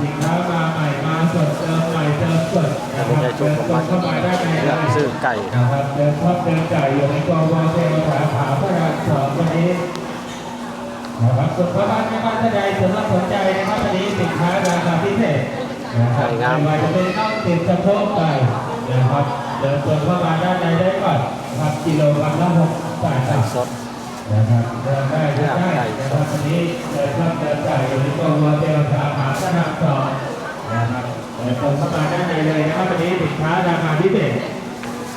สินค้ามาใหม่มาสดเติมใหม่เติมสดนะครับเดินตรงเข้ามาได้ในเลือกซื้อไก่นะครับเดินชอบเดินจ่ายอยู่ในกองวเทวสาขาพระรามสองวันนี้นะครับส่วนพ่อบ้านแม่บ้านท่านใดสนใจสนใจนะครับวันนี้สินค้าราคาพิเศษนะครับไม่ว่าจะเป็นน่องติดสะโพกไก่นะครับเดินตรงเข้ามาด้านในได้ก่อนนะครับกิโลกรัมละหกบาทไก่สด นะครับเดินได้เดินได้นะครับวันนี้เดินรับเดินจ่ายอยู่ในกองวเทวสาขาพระรามสองนะครับเดินตรงเข้ามาด้านในเลยนะครับวันนี้สินค้าราคาพิเศษ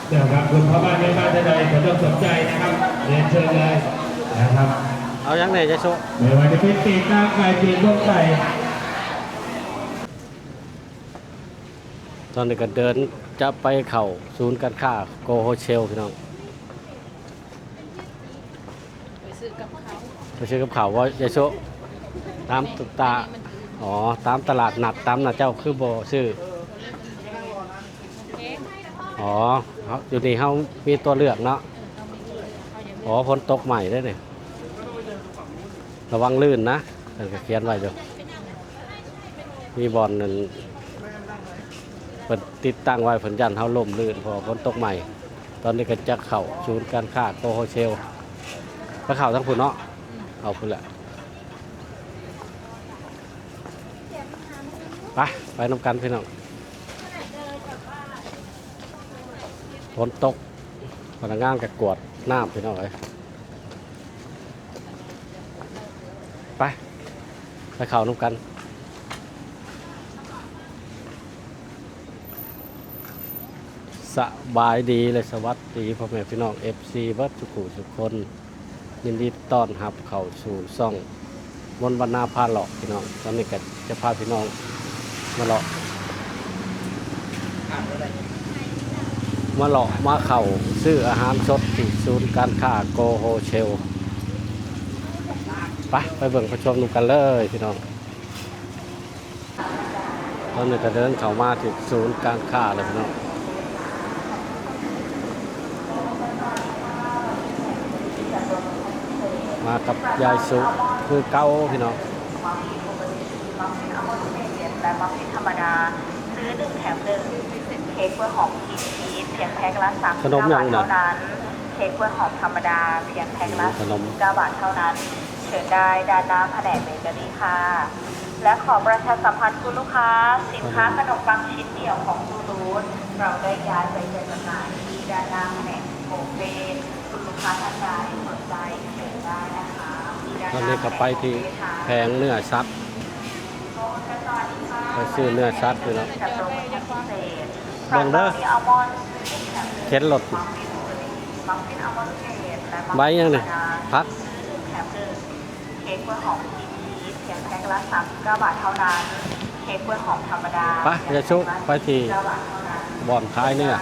เดี๋ยวครับคุณพ่อบ้านแม่บ้านท่านใดสนใจสนใจนะครับเรียนเชิญเลยนะครับ เอายังไงจะโชว์ไม่ว่าจะเป็นปีกหน้าไก่ปีกลูกไก่ตอนนี้ก็เดินจะไปเข่าศูนย์การค้าโกโฮเชลพี่น้อง ไป ซื้อกับเขาไปซื้อกับข่าวว่าจะโชว์ตามตุตาอ๋อตามตลาดนัดตามนัดเจ้าคือโบซื้อเอ๊ะอ๋อเขาอยู่นี่เขามีตัวเลือกเนาะเขายังอ๋อฝนตกใหม่ได้เนี่ยระวังลื่นนะเพิ่นก็เขียนไว้อยู่มีบอลนั่นเปิดติดตั้งไว้ผลยันเขาล่มลื่นเพอฝนตกใหม่ ตอนนี้ก็จะเข่าศูนย์การค้าโกโฮเชล ไปข่าทั้งพุ่นเนาะเอาพุ่นแหละไปไปน้ำกันพี่น้องฝนตกพนักงานกับกวดน้ำพี่น้องเลยไป ไปเข่าน้ำกันสบายดีเลยสวัสดีพ่อแม่พี่น้อง FC วัดสุขุสุขคน ยินดีต้อนรับเข้าสู่ซ่องมนบรรณาพาหลอกพี่น้องตอนนี้ก็จะพาพี่น้องมาหลอกมาหลอกมาเข่าซื้ออาหารสดที่ศูนย์การค้าโกโฮเชลไปไปเบิ่งไปชมดูกันเลยพี่น้องตอนนี้ก็เดินเข้ามาที่ศูนย์การค้าเลยพี่น้อง มากับยายสุคือเก้าพี่น้องและมัฟฟินธรรมดาซื้อหนึ่งแถมหนึ่งเค้กกล้วยหอมชีสชีสเพียงแพ็คละสามขนมยังบาทน่ะเท่านั้น เค้กกล้วยหอมธรรมดาเพียงแพ็คละขนมเก้าบาทเท่านั้น เชิญได้ด้านหน้าแผนกเบเกอรี่ค่ะ และขอประชาสัมพันธ์คุณลูกค้า สินค้าขนมปังชิ้นเดียวของซูรูทเราได้ย้ายไปจัดจำหน่ายที่ด้านหน้าแผนกโบเฟ่คุณลูกค้าท่านใดสนใจ เชิญได้นะคะที่ด้านตอนหนี้น้าก็ไปที่แผงเนื้อสัตว์ไปซื้อเนื้อสัตว์พี่น้องจัดโปรโมชั่นพิเศษเบิ่งเด้อมีอัลมอนด์เข็นรถมัฟฟินอัลมอนด์เกรดและมัฟฟินใบยังนี่พักแถมหนึ่งเค้กกล้วยหอมชีสเพียงแพ็คละ39บาทเท่านั้นเค้กกล้วยหอมธรรมดาไปจะชุไปที่9บาทเท่านั้นบ่อนขายเนื้อ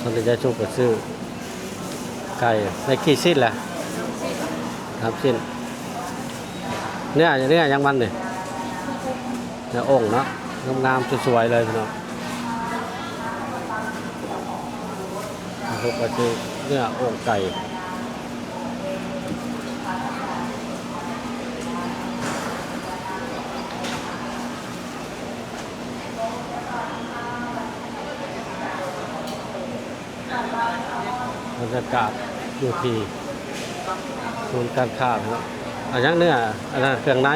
ตอนนี้จะชุก็ซื้อ ไก่ในกี่สิ้นแหละครับสิ้นเนื้อเนื้อยังมันเนี่ยเนื้อองเนาะงามๆสวยๆเลยพี่น้องทุกก็คือเนื้อองไก่บรรยากาศ อยู่ที่ศูนย์การค้าครับอันยังเนื้ออันนั้นเครื่องใน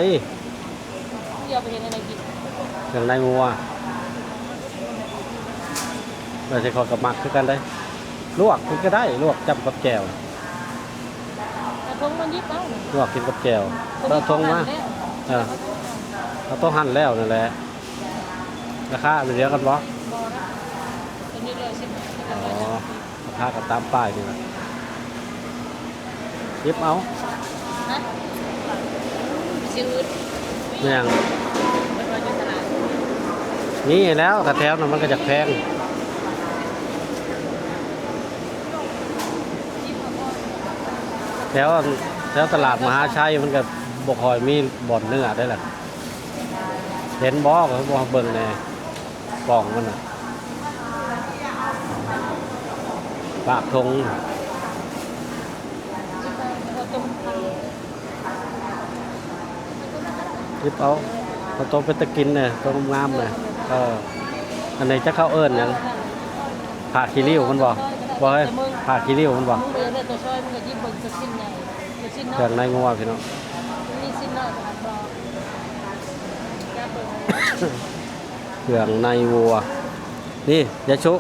เดี๋ยวไปเห็นอะไรกินเครื่องในวัวเราจะขอกับมักคือกันได้ลวกกินก็ได้ลวกจับกับแจวแต่ทงมันยิบเอ้าลวกกินกับแจวเราทงมาเออเราต้องหั่นแล้วนั่นแหละราคาเป็นเดียวกันบ่บอนะตัวนี้เลยสิบอ๋อราคากับตามป้ายนี่แหละ ยิบเอานะซื้อไม่ยงไปรอย่าดนี่แล้วแต่แถวนั้นมันก็จะแพงแถวแถวตลาดมหาชัยมันก็บกคอยมีบ่อนเนื้อได้แหละเห็นบอกเขาบอกเบิ่งในกล่องมันน่ะปากทง พอต้มทำ ยิบเอาเอาตัวเป็นตะกินเนี่ยตัวงามๆเนี่ยเอออันไหนจะเข้าเอิญยังผ่าขี้ริ้วมันบอกบอกให้ผ่าขี้ริ้วมันบอกเออเนี่ยตัวช่วยมึงก็ยิบเบิ่งตัวชิ้นใหญ่ตัวชิ้นเครื่น้อองยในงัวพี่น้องนี่ชิ้นน้อยผ่านบอเครื่องในวัว นี่ยาชุ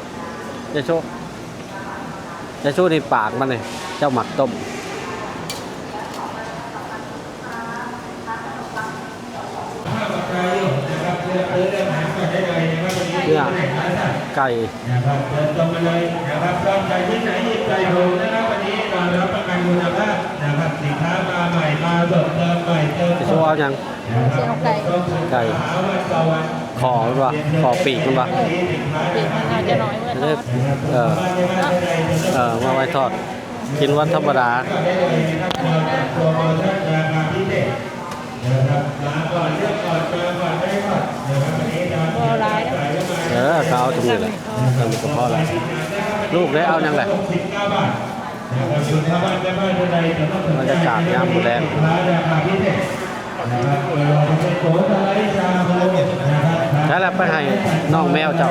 ยาชุยาชุนี่ปากมันเลยเจ้าหมักต้ม ภาพปากกาอยู่นะครับเลือกซื้อเลือกหาก่อนได้เลยนะครับวันนี้ เนี่ย ที่ ไหนครับไก่นะครับเดินตรงมาเลยนะครับชอบใจที่ไหนหยิบใจดูนะครับวันนี้เรารับประกันคุณภาพนะครับสินค้ามาใหม่มาสดเติมใหม่เติมยาสชุดเอายังนะครับไก่หาวันต่อวันคอมันวะคอปีกมันวะปีกมันอาจจะน้อยเมื่อทอดเออเออมาไว้ทอดกินวันธรรมดาได้เลยนะครับโปรโมชั่นราคาพิเศษนะครับมาก่อนเลือก ออเขาเอาตรงนี้แหละทำก็พอละลูกได้เอายังไง69บาทนะครับคุณพ่อบ้านแม่บ้านท่านใดจะต้องสนบรรใจยากาศยามมื้อแลงสินค้าราคาพิเศษนะครับเออจะเป็นโกสไลด์ชาโฮนะไปให้น้องแมวเจ้า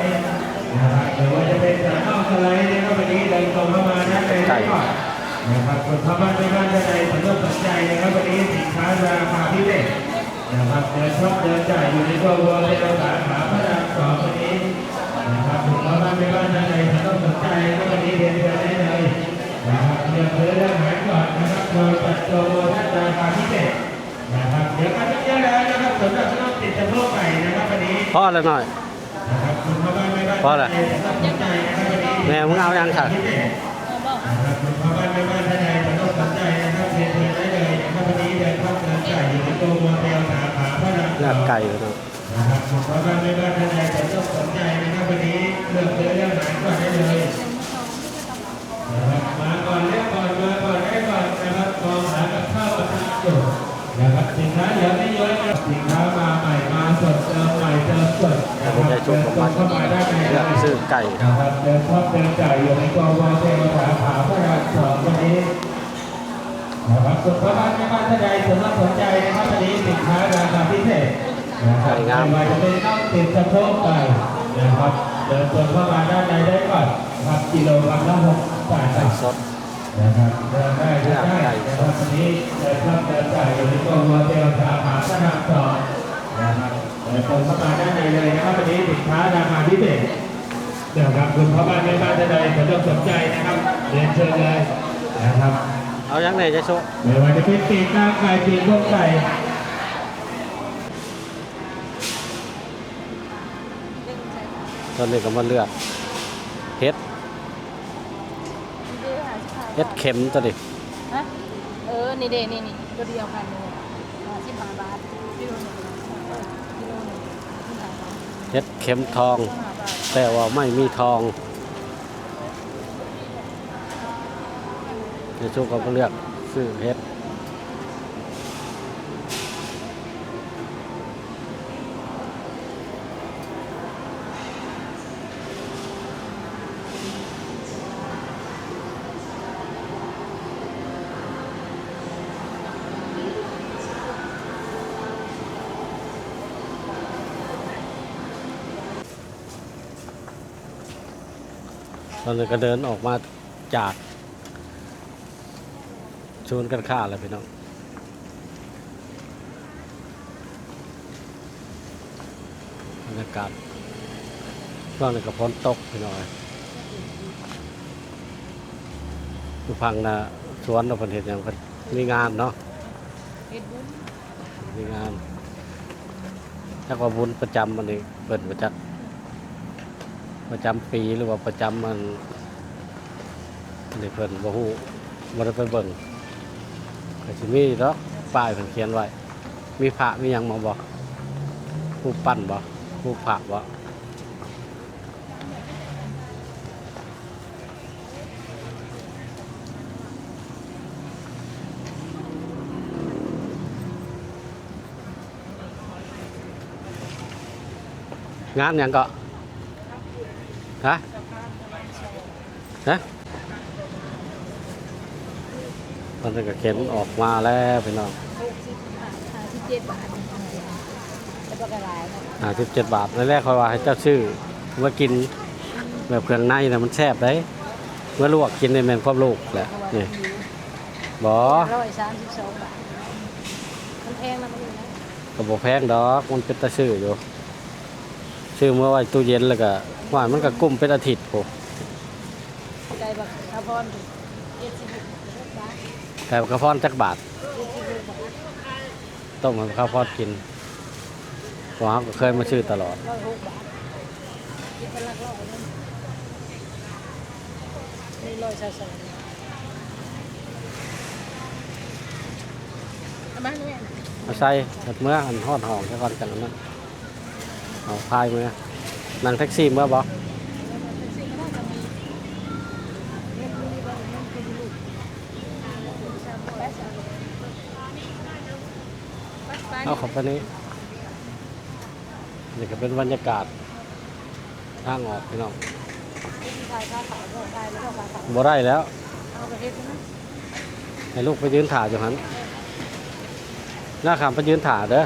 นะว่าจะเป็นสารนอกสไลด์นะครับวันนี้เดินตรงเข้ามาด้านในได้ก่อนะครับคุณพ่อบ้านแม่บ้านท่านใดสนใจสนใจนะครับวันนี้สินค้าราคาพิเศษนะครับเดินชอบเดินจ่ายอยู่ในตัววัวในเราสาขาพระราม สองวันนี้นะครับคุณพ่อบ้านแม่บ้านท่านใดสนใจสนใจนะครับวันนี้เรียนเชิญได้เลยนะครับเลือกซื้อเลือกหายก่อนนะครับโดยจัดโปรโมชั่นราคาพิเศษนะครับเดี๋ยวกันเยอะแล้วนะครับสำหรับน้องติดสะโพกไก่นะครับวันนี้พ่อแล้วหน่อยนะครับคุณพ่อบ้านแม่บ้านพอละสนะครับวันนี้แม่มึงเอายังค่ะคุณพ่อบ้านแม่บ้านท่านใดจะต้องสนใจนะครับเรียนเชิญได้เลยนะครับวันนี้เดินเข้าเดินจ่ายอยู่ในตัวโมเดลสาขาพระรามเลือกไก่องนะครับ คุณพ่อบ้านแม่บ้านท่านใดจะต้องสนใจนะครับวันนี้เลือกซื้อเลือกหาก่อนได้เลยนะครับมาก่อนเลือกก่อนมาก่อนได้ก่อนนะครับมองหากับข้าวประทานอยู่นะครับสินค้าเหลือไม่เยอะนะสินค้ามาใหม่มาสดเติมใหม่เติมสดนะครับจะชุบผมมาเข้ามาได้ในเลือกซื้อไก่นะครับเดินชอบเดินจ่อยู่ในกองวเทวสาขาพระรามสองวันนี้นะครับส่วนพ่อบ้านแม่บ้านท่านใดสนใจนะครับวันนี้สินค้าราคาพิเศษ นะครับไก่งามไม่ว่าจะเป็นน่องติดสะโพกไก่นะครับ เดินส่วนเข้ามาด้านในได้ก่อนครับกิโลกรัมละหกบาทไก่สดนะครับเดินได้เดินได้ไก่นะสครัดบวันนี้เดินชอบเดินจ่ายอยู่ในกวเทวสาขาพระรามสองนะครับเดินตรงเข้ามาด้านในเลยนะครับวันนี้สินค้าราคาพิเศษเดี๋ยวครับคุณพ่อบ้านแม่บ้านท่านใดสนใจสนใจนะครับเรียนเชิญเลยนะครับ เอายังไหนจะโชว์ไม่ว่าจะเป็นปีกหน้าไก่ปีกพวกไก่ ตอนนี้ก็มาเลือกเฮ็ดเฮ็ดเข็มตัวนี้ฮะเออ นี่เดนี่นี่ตัวเดียวกันเลยสิบห้าบาทกิโลหนึ่งกิโลหนึ่งสิบห้าบาทเฮ็ดเข็มทองสิบห้าบาทแต่ว่าไม่มีทองจะโชว์ก็มาเลือกซื้อเฮ็ด ตอนนี้ก็เดินออกมาจากชวนกันค่าแล้วพี่น้องบรรยากาศช่วงนี้ก็ฝนตกพี่น้องอยู่พังนะสวนเราเป็นเห็นอย่างเพิ่นมีงานเนาะมีงานถ้าว่าบุญประจำมันนี่เปิดประจัก ประจำปีหรือว่าประจำมันอันนี้เพิ่นบ่ฮู้บ่ได้ไปเบิ่งก็สิมีดอกป้ายเพิ่นเขียนไว้ มีพระมีหยังมาบ่ผู้ปั้นบ่ผู้พระบ่งานหยังก็ ฮะฮะตอนนี้ก็เข็นออกมาแล้วพี่น้องหกสิบห้าห้าสิบเจ็ดบาทจะประกาศายอ่าสิบเจ็ดบาทในแรกคอยว่าให้เจ้าชื่อว่ากินแบบเครื่องในนะมันแซ่บได้เมื่อลวกกินในแมนความลูกแหละนี่บอร้อยสามสิบสองบาทมันแพงนะมันอยู่นะกระบอกแพงดอกมันเป็นตะชื่ออยู่ ชื่อเมื่อไว้ตู้เย็นแล้วก็ ว่ามันก็กุ้มเป็นอาทิตย์โหใจแบบคาร์บอนเจ็ดสิบหกบาทไก่กระเพาะจักบาทเจ็ดสิบหกบาทต้มกับข้าวพอดกินเพราะเราก็เคยมาชื่อตลอดร้อยหกบาทคิดเป็นหลักร้อยนั่นนี่ร้อยสามสิบเอามาเนี่ยมาใส่เห็ดเมื่ออันทอดหอมซะก่อนจังนั้นเอาพายเมื่อ นั่งแท็กซี่เมื่อบ่เอาขอบไปนี้นี่ก็เป็นบรรยากาศทางออกพี่น้องบ่ได้แล้วให้ลูกไปยืนถ่าอยู่หันหน้าขามไปยืนถ่าเด้อ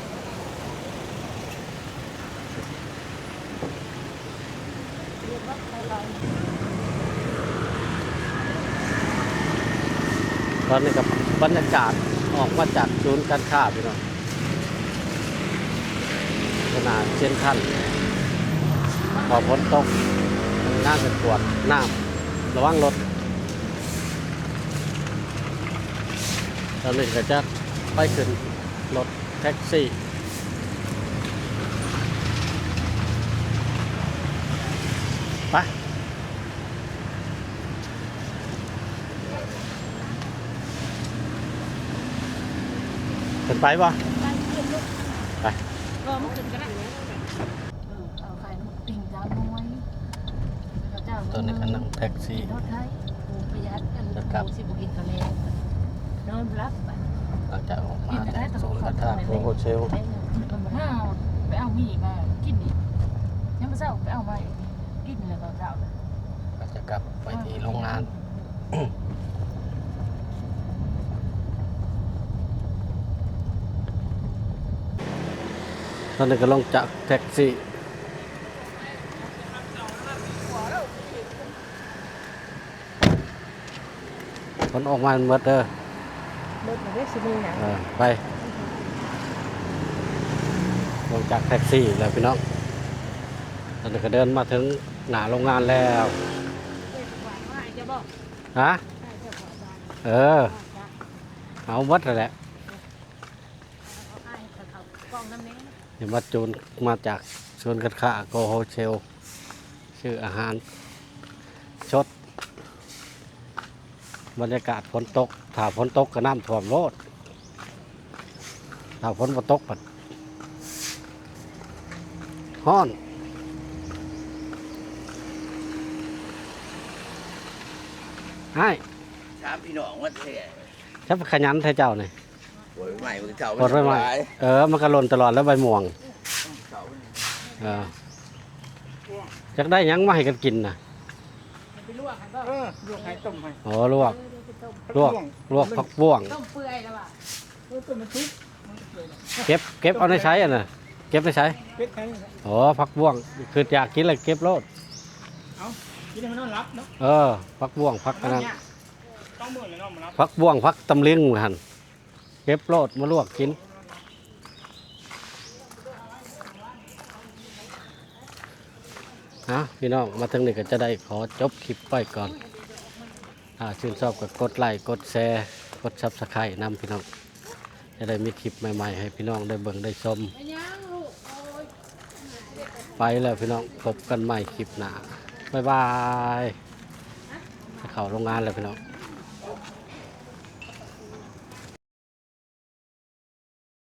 ตอนนี้กับบรรยากาศออกมาจากศูนย์การค้าพี่น้องขนาดเช่นท่านพอฝนตกน้ำเป็นปวดน้ำระวังรถตอนนี้ก็จะไปขึ้นรถแท็กซี่ ไปป่ะไปก็มันขึ้นกันนะเอาไข่ติ่งจ้าน้อยเจ้าตอนนี้ก็นั่งแท็กซี่รถไทยประหยัดกันสิบุกินกันแล้วนอนรับไปหลังจากออกมาจากศูนย์การค้าโฮเชลถ้าไปเอามีมากินอีกยังไม่เศร้าไปเอามาอีกกินแล้วก็เศร้าก็จะกลับไปที่โรงงาน ตอนนี้ก็ลงจากแท็กซี่คนออกมาเมื่อเด้อรถมันเรียกสิมีนะเออไปลงจากแท็กซี่แล้วพี่น้องตอนนี้ก็เดินมาถึงหน้าโรงงานแล้วจะบอกฮะให้เจ้าของบ้านเออ เอาวัดแล้วแหละ เขาให้เขากล้องน้ำนี้ เห็นว่าจูนมาจากชวนกันค่าโกโฮเชล ชื่ออาหารชด บรรยากาศฝนตก ถ้าฝนตกก็น้ำท่วมโลด ถ้าฝนบ่ตกปัดฮ้อนให้ถามพี่น้องว่าเท่ชับขยันแท้เจ้านี่ ปวดใหม่มือเก่าปลดไว้ใหม่เออมันก็หล่นตลอดแล้วใบม่วงเออจักได้หยังมาให้กันกินนะไปลวกให้บ่เออลวกให้ต้มให้อ๋อลวกลวกลวกผักบ้วงต้มเปื่อยแล้วอะเออต้มมันทุกเก็บเก็บเอาในใช้อะนะเก็บในใช้เป็ดไข่อ๋อผักบ้วงคืออยากกินอะไรเก็บโลดกินให้มันนอนรับเนาะเออผักบ้วงผักอันนั้นต้องมื่นเลยนอนมารับผักบ้วงผักตำลึงหัน เก็บโลดมาลวกกินฮะพี่น้องมาถึงนี่ก็จะได้ขอจบคลิปไปก่อนถ้าชื่นชอบก็กดไลค์กดแชร์กดซับสไครต์นำพี่น้อง จะได้มีคลิปใหม่ๆ ให้พี่น้องได้เบิ่งได้ชม ไปแล้วพี่น้องพบกันใหม่คลิปหน้าบ๊ายบาย เข้าโรงงานแล้วพี่น้อง